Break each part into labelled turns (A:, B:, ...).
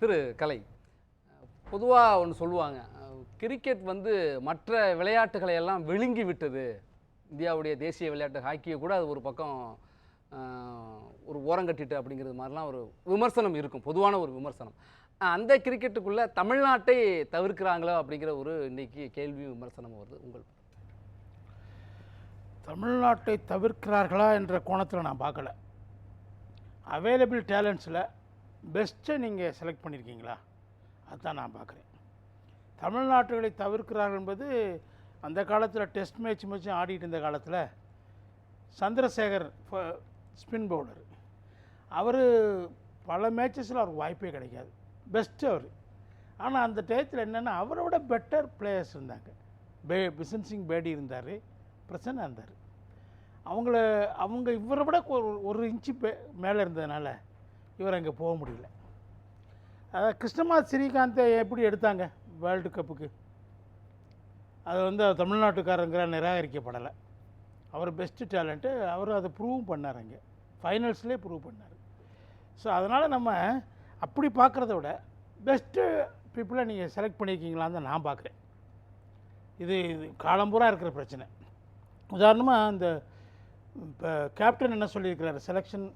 A: திரு கலை பொதுவாக ஒன்று சொல்லுவாங்க கிரிக்கெட் வந்து மற்ற விளையாட்டுகளை எல்லாம் விழுங்கி விட்டது. இந்தியாவுடைய தேசிய விளையாட்டு ஹாக்கியை கூட அது ஒரு பக்கம் ஒரு ஒரு ஓரங்கட்டிட்டு அப்படிங்கிறது மாதிரிலாம் ஒரு விமர்சனம் இருக்கும் பொதுவான ஒரு விமர்சனம். அந்த கிரிக்கெட்டுக்குள்ளே தமிழ்நாட்டை தவிர்க்கிறாங்களோ அப்படிங்கிற ஒரு இன்றைக்கி கேள்வி விமர்சனம் வருது. உங்கள்
B: தமிழ்நாட்டை தவிர்க்கிறார்களா என்ற கோணத்தில் நான் பார்க்கல. அவைலபிள் டேலண்ட்ஸில் பெஸ்ட்டை நீங்கள் செலக்ட் பண்ணியிருக்கீங்களா அதுதான் நான் பார்க்குறேன் தமிழ்நாட்டுகளை தவிர்க்கிறார்கள் என்பது அந்த காலத்தில் டெஸ்ட் மேட்ச் மேட்சும் ஆடிட்டு இருந்த காலத்தில் சந்திரசேகர் ஸ்பின் பவுலர். அவர் பல மேட்சஸில் அவருக்கு வாய்ப்பே கிடைக்காது. பெஸ்ட்டு அவர். ஆனால் அந்த டயத்தில் என்னென்னா அவரை விட பெட்டர் பிளேயர்ஸ் இருந்தாங்க. பே பிசன் சிங் பேடி இருந்தார் பிரசன்னா இருந்தார். அவங்கள அவங்க இவரை விட ஒரு ஒரு இன்ச்சு பே மேலே இருந்ததுனால இவர் அங்கே போக முடியல. அதாவது கிருஷ்ணமாத் ஸ்ரீகாந்தை எப்படி எடுத்தாங்க வேர்ல்டு கப்புக்கு அது வந்து தமிழ்நாட்டுக்காரங்கிற நிராகரிக்கப்படலை. அவர் பெஸ்ட்டு டேலண்ட்டு அவர் அதை ப்ரூவ் பண்ணார் அங்கே. ஃபைனல்ஸ்லேயே ப்ரூவ் பண்ணார். ஸோ அதனால் நம்ம அப்படி பார்க்குறத விட பெஸ்ட்டு பீப்புளை நீங்கள் செலக்ட் பண்ணியிருக்கீங்களான்னு தான் நான் பார்க்குறேன். இது இது காலம்பூரா இருக்கிற பிரச்சனை. உதாரணமாக இந்த இப்போ கேப்டன் என்ன சொல்லியிருக்கிறாரு? செலெக்ஷன்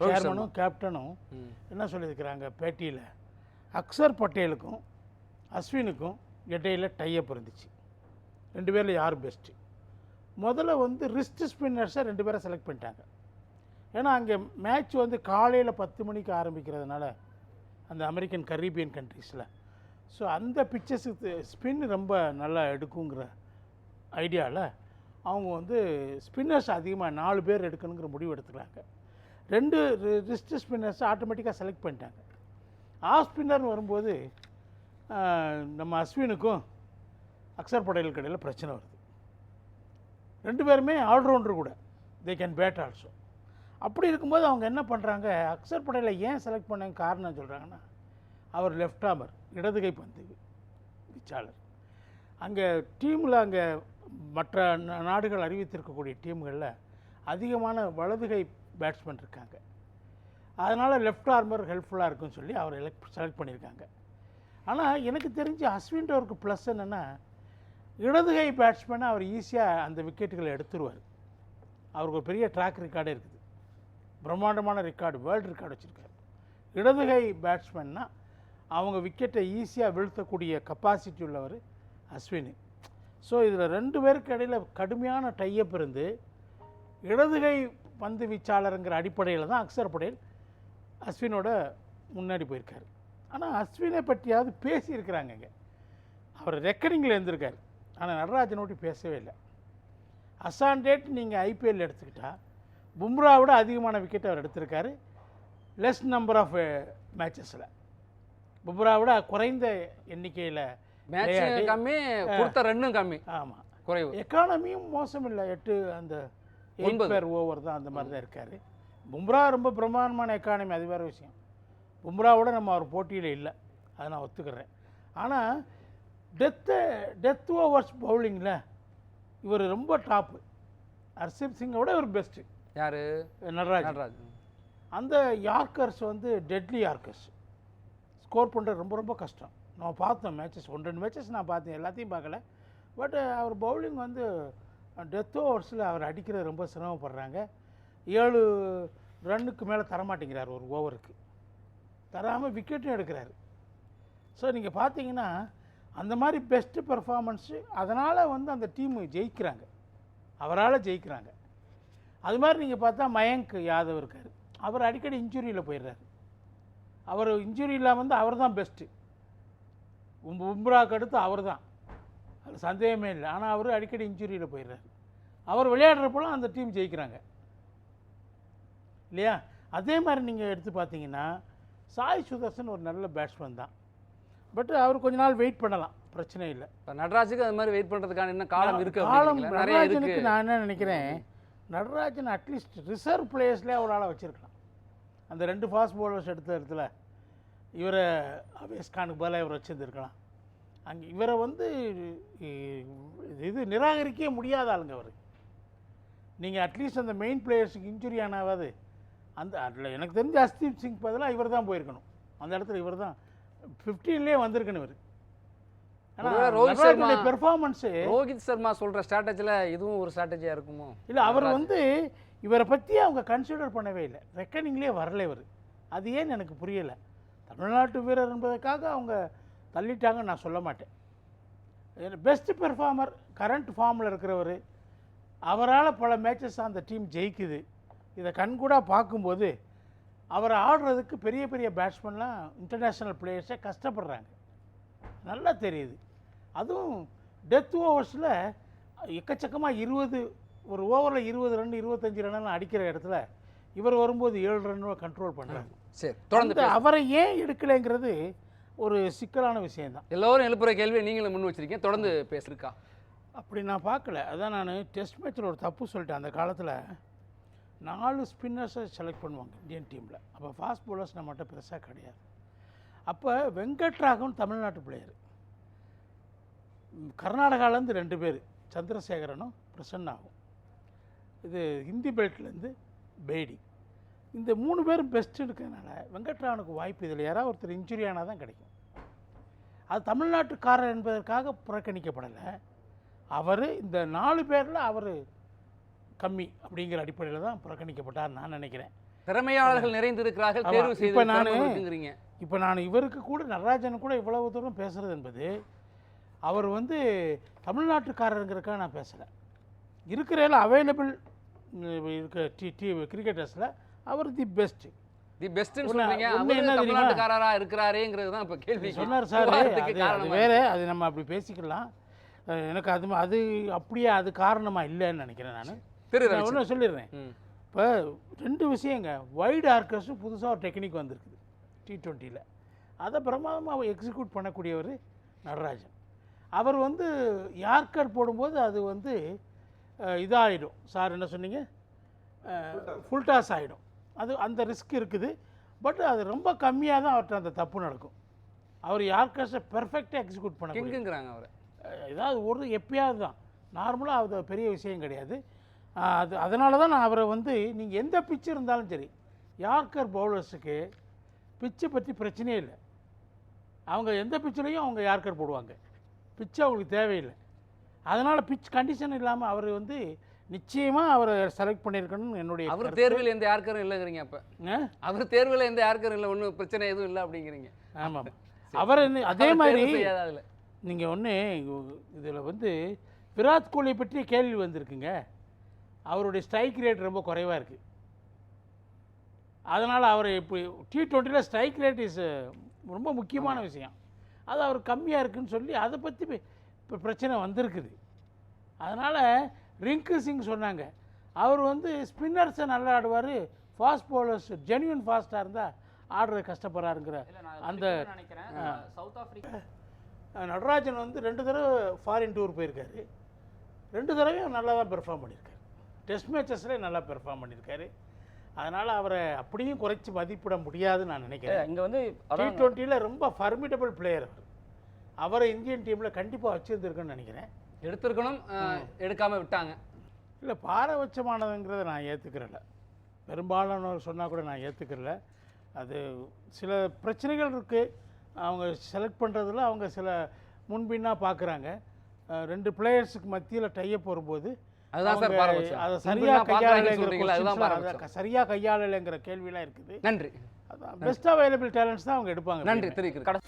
B: சேர்மனும் கேப்டனும். என்ன சொல்லியிருக்கிறாங்க பேட்டியில்? அக்சர் பட்டேலுக்கும் அஸ்வினுக்கும் இடையில டைப் இருந்துச்சு. ரெண்டு பேரில் யார் பெஸ்ட்டு முதல்ல வந்து ரிஸ்ட் ஸ்பின்னர்ஸை ரெண்டு பேரை செலக்ட் பண்ணிட்டாங்க. ஏன்னா அங்கே மேட்ச் வந்து காலையில் பத்து மணிக்கு ஆரம்பிக்கிறதுனால அந்த அமெரிக்கன் கரீபியன் கண்ட்ரீஸில் ஸோ அந்த பிக்சர்ஸுக்கு ஸ்பின் ரொம்ப நல்லா எடுக்குங்கிற ஐடியாவில் அவங்க வந்து ஸ்பின்னர்ஸ் அதிகமாக நாலு பேர் எடுக்கணுங்கிற முடிவு எடுத்துக்கிறாங்க. ரெண்டு ரிஸ்ட் ஸ்பின்னர்ஸை ஆட்டோமேட்டிக்காக செலக்ட் பண்ணிட்டாங்க. ஆஃப் ஸ்பின்னர்னு வரும்போது நம்ம அஸ்வினுக்கும் அக்சர் பட்டேலுக்கு இடையில பிரச்சனை வருது. ரெண்டு பேருமே ஆல்ரவுண்டர் கூட. தே கேன் பேட் ஆல்சோ அப்படி இருக்கும்போது அவங்க என்ன பண்ணுறாங்க அக்சர் பட்டேலை ஏன் செலக்ட் பண்ண காரணம் சொல்கிறாங்கன்னா அவர் லெஃப்ட் ஆமர் இடதுகை பந்து வீச்சாளர். அங்கே டீமில் அங்கே மற்ற நா- நாடுகள் அறிவித்திருக்கக்கூடிய டீம்களில் அதிகமான வலதுகை பேட்ஸ்மேன் இருக்காங்க. அதனால் லெஃப்ட் ஆர்மர் ஹெல்ப்ஃபுல்லாக இருக்குன்னு சொல்லி அவர் எலக்ட் செலக்ட் பண்ணியிருக்காங்க. ஆனால் எனக்கு தெரிஞ்சு அஸ்வின்டவருக்கு ப்ளஸ் என்னென்னா இடதுகை பேட்ஸ்மேனை அவர் ஈஸியாக அந்த விக்கெட்டுகளை எடுத்துருவார். அவருக்கு ஒரு பெரிய ட்ராக் ரெக்கார்டே இருக்குது. பிரம்மாண்டமான ரெக்கார்டு வேர்ல்டு ரெக்கார்டு வச்சுருக்காரு. இடதுகை பேட்ஸ்மேன்னா அவங்க விக்கெட்டை ஈஸியாக வீழ்த்தக்கூடிய கெப்பாசிட்டி உள்ளவர் அஸ்வின். ஸோ இதில் ரெண்டு பேருக்கு இடையில் கடுமையான டையப் இருந்து இடதுகை பந்து வீச்சாளருங்கிற அடிப்படையில் தான் அக்சர் படேல் அஸ்வினோட முன்னாடி போயிருக்காரு. ஆனால் அஸ்வினை பற்றியாவது பேசியிருக்கிறாங்க இங்கே. அவர் ரெக்கரிங்கில் இருந்திருக்காரு. ஆனால் நடராஜனோடு பேசவே இல்லை. அசான் டேட் நீங்கள் ஐபிஎல் எடுத்துக்கிட்டா பும்ராவை விட அதிகமான விக்கெட் அவர் எடுத்திருக்காரு. லெஸ் நம்பர் ஆஃப் மேட்சஸில். பும்ராவை விட குறைந்த எண்ணிக்கையில்
A: கம்மி கொடுத்த ரன்னும் கம்மி.
B: ஆமாம்
A: குறைவு.
B: எக்கானமியும் மோசம் இல்லை எட்டு அந்த
A: ஒன்பது.
B: பேர் ஓவர் தான் அந்த மாதிரி தான் இருக்கார். பும்ரா ரொம்ப பிரமாதமான எக்கானமி அது வேறு விஷயம். பும்ராவோட நம்ம அவர் போட்டியில் இல்லை. அதை நான் ஒத்துக்கிறேன். ஆனால் டெத்து டெத் ஓவர்ஸ் பவுலிங்கில் இவர் ரொம்ப டாப்பு ஹர்ஷிப் சிங்கை விட இவர் பெஸ்ட்டு
A: யாரு?
B: நடராஜ்
A: நடராஜ்
B: அந்த யார்க்கர்ஸ் வந்து டெட்லி யார்க்கர்ஸ். ஸ்கோர் பண்ணுறது ரொம்ப ரொம்ப கஷ்டம். நம்ம பார்த்தோம் மேட்சஸ் ஒன்று ரெண்டு மேட்சஸ் நான் பார்த்தேன். எல்லாத்தையும் பார்க்கல. பட் அவர் பவுலிங் வந்து டெத் ஓவர்ஸில் அவர் அடிக்கிறது ரொம்ப சிரமப்படுறாங்க. ஏழு ரன்னுக்கு மேலே தரமாட்டேங்கிறார் ஒரு ஓவருக்கு. தராமல் விக்கெட்டும் எடுக்கிறாரு. ஸோ நீங்கள் பார்த்தீங்கன்னா அந்த மாதிரி பெஸ்ட்டு பெர்ஃபார்மன்ஸு அதனால் வந்து அந்த டீம் ஜெயிக்கிறாங்க. அவரால் ஜெயிக்கிறாங்க. அது மாதிரி நீங்கள் பார்த்தா மயங்க் யாதவ் இருக்கார். அவர் அடிக்கடி இன்ஜுரியில் போயிடுறாரு. அவர் இன்ஜுரி இல்லாமல் வந்து அவர் தான் பெஸ்ட்டு உம்ராக்கு அடுத்து அவர் தான் அது சந்தேகமே இல்லை. ஆனால் அவர் அடிக்கடி இன்ஜுரியில் போயிடுறாரு. அவர் விளையாடுறப்போலாம் அந்த டீம் ஜெயிக்கிறாங்க. இல்லையா? அதே மாதிரி நீங்கள் எடுத்து பார்த்தீங்கன்னா சாய் சுதர்சன் ஒரு நல்ல பேட்ஸ்மேன் தான். பட் அவர் கொஞ்ச நாள் வெயிட் பண்ணலாம். பிரச்சனை இல்லை.
A: இப்ப நடராஜுக்கு அது மாதிரி வெயிட் பண்றதுக்கான இன்னும் காலம் இருக்கு
B: காலம் நடராஜனுக்கு நான் என்ன நினைக்கிறேன் நடராஜன் அட்லீஸ்ட் ரிசர்வ் பிளேயர்ஸ்லேயே ஒரு ஆளை வச்சுருக்கலாம். அந்த ரெண்டு ஃபாஸ்ட் பவுலர்ஸ் எடுத்த இடத்துல இவரை அவேஸ் கானுக்கு பதிலாக இவரை வச்சுருந்துருக்கலாம். அங்கே இவரை வந்து இது நிராகரிக்கவே முடியாத ஆளுங்க அவர் நீங்கள் அட்லீஸ்ட் அந்த மெயின் பிளேயர்ஸுக்கு இன்ஜுரி ஆனாவது. அந்த அதில் எனக்கு தெரிஞ்ச அஸ்தீப் சிங் பதிலாக இவர் தான் போயிருக்கணும். அந்த இடத்துல இவர் தான். ஃபிஃப்டீன்லேயே வந்திருக்கணும் இவர்.
A: ஒருவேளை ரோஹித் சர்மா-
B: ஆனால் பெர்ஃபார்மன்ஸு
A: ரோஹித் சர்மா சொல்ற ஸ்ட்ராட்டஜில இதுவும் ஒரு ஸ்ட்ராட்டஜியா இருக்குமோ?
B: இல்லை அவர் வந்து இவரை பற்றி அவங்க கன்சிடர் பண்ணவே இல்லை. ரெக்கனிங்லேயே வரல இவர். அது ஏன்னு எனக்கு புரியலை. தமிழ்நாட்டு வீரர் என்பதற்காக அவங்க தள்ளிட்டாங்கன்னு நான் சொல்ல மாட்டேன். பெஸ்ட் பெர்ஃபார்மர் கரண்ட் ஃபார்மில் இருக்கிறவர் அவரால் பல மேட்சஸ் அந்த டீம் ஜெயிக்குது. இதை கண்கூடாக பார்க்கும்போது அவரை ஆடுறதுக்கு பெரிய பெரிய பேட்ஸ்மேன்லாம் இன்டர்நேஷ்னல் பிளேயர்ஸே கஷ்டப்படுறாங்க. நல்லா தெரியுது. அதுவும் டெத் ஓவர்ஸில் எக்கச்சக்கமாக இருபது ஒரு ஓவரில் இருபது ரன் இருபத்தஞ்சி ரன்லாம் அடிக்கிற இடத்துல இவர் வரும்போது ஏழு ரன் கண்ட்ரோல் பண்ணுறாங்க
A: சரி தொடர்ந்து
B: அவரை ஏன் எடுக்கலைங்கிறது ஒரு சிக்கலான விஷயம்தான்.
A: எல்லோரும் எழுப்புற கேள்வியை நீங்களும் முன் வச்சிருக்கீங்க தொடர்ந்து பேசிருக்கா
B: அப்படி நான் பார்க்கல. அதான் நான் டெஸ்ட் மேட்ச்சில் ஒரு தப்பு சொல்லிட்டேன். அந்த காலத்தில் நாலு ஸ்பின்னர்ஸை செலக்ட் பண்ணுவாங்க இந்தியன் டீமில் அப்போ ஃபாஸ்ட் பவுலர்ஸ் நம்மகிட்ட பெருசாக கிடையாது. அப்போ வெங்கட்ராகவன் தமிழ்நாட்டு பிளேயர் கர்நாடகாலேருந்து ரெண்டு பேர் சந்திரசேகரனும் பிரசன்னாவும். இது ஹிந்தி பெல்ட்லேருந்து பேடி இந்த மூணு பேரும் பெஸ்ட் இருக்கிறதுனால வெங்கட்ராமனுக்கு வாய்ப்பு இதில். யாராவது ஒருத்தர் இன்ஜுரி ஆனால் தான் கிடைக்கும். அது தமிழ்நாட்டுக்காரர் என்பதற்காக புறக்கணிக்கப்படலை. அவர் இந்த நாலு பேரில் அவர் கம்மி அப்படிங்கிற அடிப்படையில் தான் புறக்கணிக்கப்பட்டார் நான் நினைக்கிறேன்.
A: திறமையாளர்கள் நிறைந்திருக்கிறார்கள் தேர்வு
B: இப்ப நானு- இப்போ நான் இவருக்கு கூட நடராஜன் கூட இவ்வளவு தூரம் பேசுகிறது என்பது அவர் வந்து தமிழ்நாட்டுக்காரருங்கிறக்காக நான் பேசலை. இருக்கிற அவைலபிள் இருக்க டி டி கிரிக்கெட்டர்ஸில் அவர் தி பெஸ்ட்
A: தி பெஸ்ட்னு சொல்றீங்க. அவரு? தமிழ்நாட்டுக்காரரா இருக்கிறாரேங்கிறது தான் இப்ப கேள்வி.
B: சொன்னார் சார். அது வேற. அது நம்ம அப்படி பேசிக்கலாம். எனக்கு அது அது அப்படியே அது காரணமாக இல்லைன்னு நினைக்கிறேன் நான்.
A: திரு.
B: ஒன்று சொல்லிடுறேன். இப்போ ரெண்டு விஷயங்க. வைடு ஆர்கர்ஸும் புதுசாக ஒரு டெக்னிக் வந்திருக்குது. டி டுவெண்ட்டியில் அதை பிரமாதமாக எக்ஸிக்யூட் பண்ணக்கூடியவர் நடராஜன். அவர் வந்து யார்கர் போடும்போது அது வந்து இதாகிடும் சார் என்ன சொன்னீங்க? ஃபுல் டாஸ் ஆகிடும் அது அந்த ரிஸ்க் இருக்குது. பட் அது ரொம்ப கம்மியாக தான் அவர்கிட்ட அந்த தப்பு நடக்கும். அவர் யார்கர்ஸை பெர்ஃபெக்டாக எக்ஸிக்யூட் பண்ண
A: கிங்குங்கிறாங்க அவரை.
B: ஏதாவது ஒரு எப்பயாவது தான். நார்மலாக அது பெரிய விஷயம் கிடையாது. அது அதனால தான் நான் அவரை வந்து நீங்கள் எந்த பிச்சு இருந்தாலும் சரி யார்கர் பவுலர்ஸுக்கு பிச்சை பற்றி பிரச்சனையே இல்லை. அவங்க எந்த பிச்சிலையும் அவங்க யார்கர் போடுவாங்க. பிச்சு அவங்களுக்கு தேவையில்லை. அதனால் பிச் கண்டிஷன் இல்லாமல் அவர் வந்து நிச்சயமாக அவரை செலக்ட் பண்ணியிருக்கணும்னு என்னுடைய
A: அவர். தேர்வில் எந்த யாருக்கரும் இல்லைங்கிறீங்க அப்ப? அவர் தேர்வில் எந்த யாருக்கரும் இல்லை ஒன்றும் பிரச்சனை எதுவும் இல்லை அப்படிங்கிறீங்க.
B: ஆமாம் அவர் அதே மாதிரி நீங்கள் ஒன்று இதில் வந்து விராட் கோலி பற்றிய கேள்வி வந்திருக்குங்க. அவருடைய ஸ்ட்ரைக் ரேட் ரொம்ப குறைவாக இருக்குது அதனால் அவர் இப்போ டி டுவெண்ட்டியில் ஸ்ட்ரைக் ரேட் இஸ் ரொம்ப முக்கியமான விஷயம். அது அவர் கம்மியாக இருக்குன்னு சொல்லி அதை பற்றி இப்போ பிரச்சனை வந்திருக்குது. அதனால் ரிங்கு சிங் சொன்னாங்க. அவர் வந்து ஸ்பின்னர்ஸை நல்லா ஆடுவார் ஃபாஸ்ட் பவுலர்ஸ் ஜென்யூன் ஃபாஸ்ட்டாக இருந்தால் ஆடுறது கஷ்டப்படுறாருங்கிற அந்த
C: சவுத் ஆப்பிரிக்கா
B: அஹ் நடராஜன் வந்து ரெண்டு தடவை ஃபாரின் டூர் போயிருக்காரு. ரெண்டு தடவையும் நல்லா தான் பெர்ஃபார்ம் பண்ணியிருக்காரு. டெஸ்ட் மேட்சஸ்லேயே நல்லா பெர்ஃபார்ம் பண்ணியிருக்காரு. அதனால் அவரை அப்படியும் குறைச்சி மதிப்பிட முடியாதுன்னு நான் நினைக்கிறேன்.
C: இங்க வந்து
B: டி டுவெண்ட்டியில் ரொம்ப ஃபர்மிடபிள் பிளேயர் அவர். அவரை இந்தியன் டீமில் கண்டிப்பாக வச்சுருந்துருக்குன்னு நினைக்கிறேன்.
A: எடுத்திருக்கணும் எடுக்காம விட்டாங்க.
B: இல்லை பாரபட்சமானதுங்கிறத நான் ஏற்றுக்கிறல பெரும்பாலானவர் சொன்னால் கூட நான் ஏற்றுக்கிறல அது சில பிரச்சனைகள் இருக்குது அவங்க செலக்ட் பண்ணுறதுல அவங்க சில முன்பின்னாக பார்க்குறாங்க ரெண்டு பிளேயர்ஸுக்கு மத்தியில் டைப் வரும்போது. அதை
A: முன்பின்னா
B: சரியாக கையாளலைங்கிற. சரியாக கையாளலைங்கிற கேள்விலாம் இருக்குது.
A: நன்றி.
B: பெஸ்ட் அவைலபிள் டேலண்ட்ஸ் தான் அவங்க எடுப்பாங்க.
A: நன்றி தெரிவிக்கிறேன்.